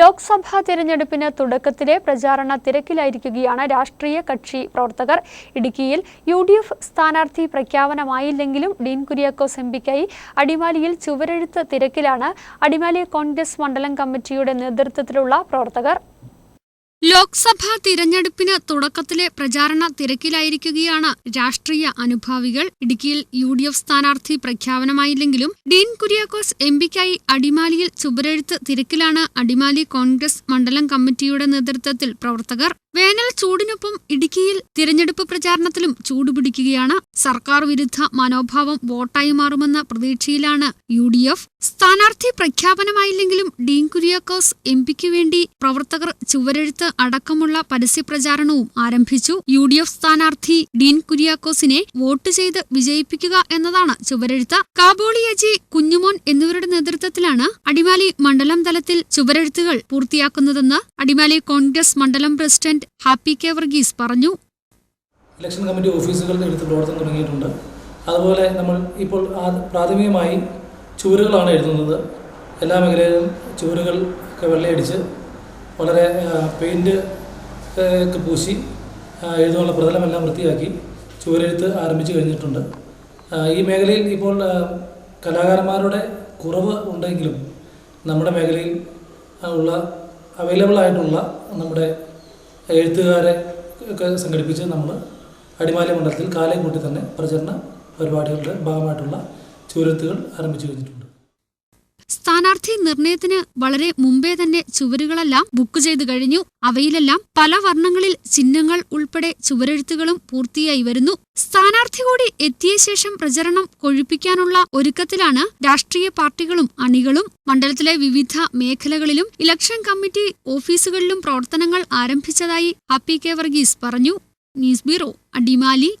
ലോക്സഭാ തെരഞ്ഞെടുപ്പിന് തുടക്കത്തിലെ പ്രചാരണ തിരക്കിലായിരിക്കുകയാണ് രാഷ്ട്രീയ കക്ഷി പ്രവർത്തകർ. ഇടുക്കിയിൽ യു ഡി എഫ് സ്ഥാനാർത്ഥി പ്രഖ്യാപനമായില്ലെങ്കിലും ഡീൻ കുര്യാക്കോസ് എം പിക്കായി അടിമാലിയിൽ ചുവരെഴുത്ത് തിരക്കിലാണ് അടിമാലി കോൺഗ്രസ് മണ്ഡലം കമ്മിറ്റിയുടെ നേതൃത്വത്തിലുള്ള പ്രവർത്തകർ. ലോക്സഭാ തിരഞ്ഞെടുപ്പിന് തുടക്കത്തിലെ പ്രചാരണ തിരക്കിലായിരിക്കുകയാണ് രാഷ്ട്രീയ അനുഭാവികൾ. ഇടുക്കിയിൽ യു ഡി എഫ് സ്ഥാനാർത്ഥി പ്രഖ്യാപനമായില്ലെങ്കിലും ഡീൻ കുര്യാക്കോസ് എം പിക്കായി അടിമാലിയിൽ ചുവരെഴുത്ത് തിരക്കിലാണ് അടിമാലി കോൺഗ്രസ് മണ്ഡലം കമ്മിറ്റിയുടെ നേതൃത്വത്തിൽ പ്രവർത്തകർ വേനൽ ചൂടിനൊപ്പം ഇടുക്കിയിൽ തിരഞ്ഞെടുപ്പ് പ്രചാരണത്തിലും ചൂടുപിടിക്കുകയാണ് സർക്കാർ വിരുദ്ധ മനോഭാവം വോട്ടായി മാറുമെന്ന പ്രതീക്ഷയിലാണ് യു ഡി എഫ്. സ്ഥാനാർത്ഥി പ്രഖ്യാപനമായില്ലെങ്കിലും ഡീൻ കുര്യാക്കോസ് എം പിക്ക് വേണ്ടി പ്രവർത്തകർ ചുവരെഴുത്ത് അടക്കമുള്ള പരസ്യപ്രചാരണവും ആരംഭിച്ചു. യു ഡി എഫ് സ്ഥാനാർത്ഥി ഡീൻ കുര്യാക്കോസിനെ വോട്ട് ചെയ്ത് വിജയിപ്പിക്കുക എന്നതാണ് ചുവരെഴുത്ത്. കാബോളിയജി കുഞ്ഞുമോൻ എന്നിവരുടെ നേതൃത്വത്തിലാണ് അടിമാലി മണ്ഡലം തലത്തിൽ ചുവരെഴുത്തുകൾ പൂർത്തിയാക്കുന്നതെന്ന് അടിമാലി കോൺഗ്രസ് മണ്ഡലം പ്രസിഡന്റ് ഹാപ്പി കെ വർഗീസ് പറഞ്ഞു. ഇലക്ഷൻ കമ്മിറ്റി ഓഫീസുകൾ എടുത്ത് പ്രവർത്തനം തുടങ്ങിയിട്ടുണ്ട്. അതുപോലെ നമ്മൾ ഇപ്പോൾ പ്രാഥമികമായി ചുവരുകളാണ് എഴുതുന്നത്. എല്ലാ മേഖലയിലും ചുവരുകൾ ഒക്കെ വെള്ളയടിച്ച് വളരെ പെയിന്റ് ഒക്കെ പൂശി എഴുതാനുള്ള പ്രതലമെല്ലാം വൃത്തിയാക്കി ചുവരെഴുത്ത് ആരംഭിച്ചു കഴിഞ്ഞിട്ടുണ്ട്. ഈ മേഖലയിൽ ഇപ്പോൾ കലാകാരന്മാരുടെ കുറവ് ഉണ്ടെങ്കിലും നമ്മുടെ മേഖലയിൽ ഉള്ള അവൈലബിൾ ആയിട്ടുള്ള നമ്മുടെ എഴുത്തുകാരെ ഒക്കെ സംഘടിപ്പിച്ച് നമ്മൾ അടിമാലി മണ്ഡലത്തിൽ കാലം കൂട്ടി തന്നെ പ്രചരണ പരിപാടികളുടെ ഭാഗമായിട്ടുള്ള ചുരുത്തുകൾ ആരംഭിച്ചു കഴിഞ്ഞിട്ടുണ്ട്. സ്ഥാനാർത്ഥി നിർണയത്തിന് വളരെ മുമ്പേ തന്നെ ചുവരുകളെല്ലാം ബുക്ക് ചെയ്തു കഴിഞ്ഞു. അവയിലെല്ലാം പല വർണങ്ങളിൽ ചിഹ്നങ്ങൾ ഉൾപ്പെടെ ചുവരെഴുത്തുകളും പൂർത്തിയായി വരുന്നു. സ്ഥാനാർത്ഥി കൂടി എത്തിയ ശേഷം പ്രചരണം കൊഴുപ്പിക്കാനുള്ള ഒരുക്കത്തിലാണ് രാഷ്ട്രീയ പാർട്ടികളും അണികളും. മണ്ഡലത്തിലെ വിവിധ മേഖലകളിലും ഇലക്ഷൻ കമ്മിറ്റി ഓഫീസുകളിലും പ്രവർത്തനങ്ങൾ ആരംഭിച്ചതായി ഹാപ്പി കെ വർഗീസ് പറഞ്ഞു. News bureau Adimali.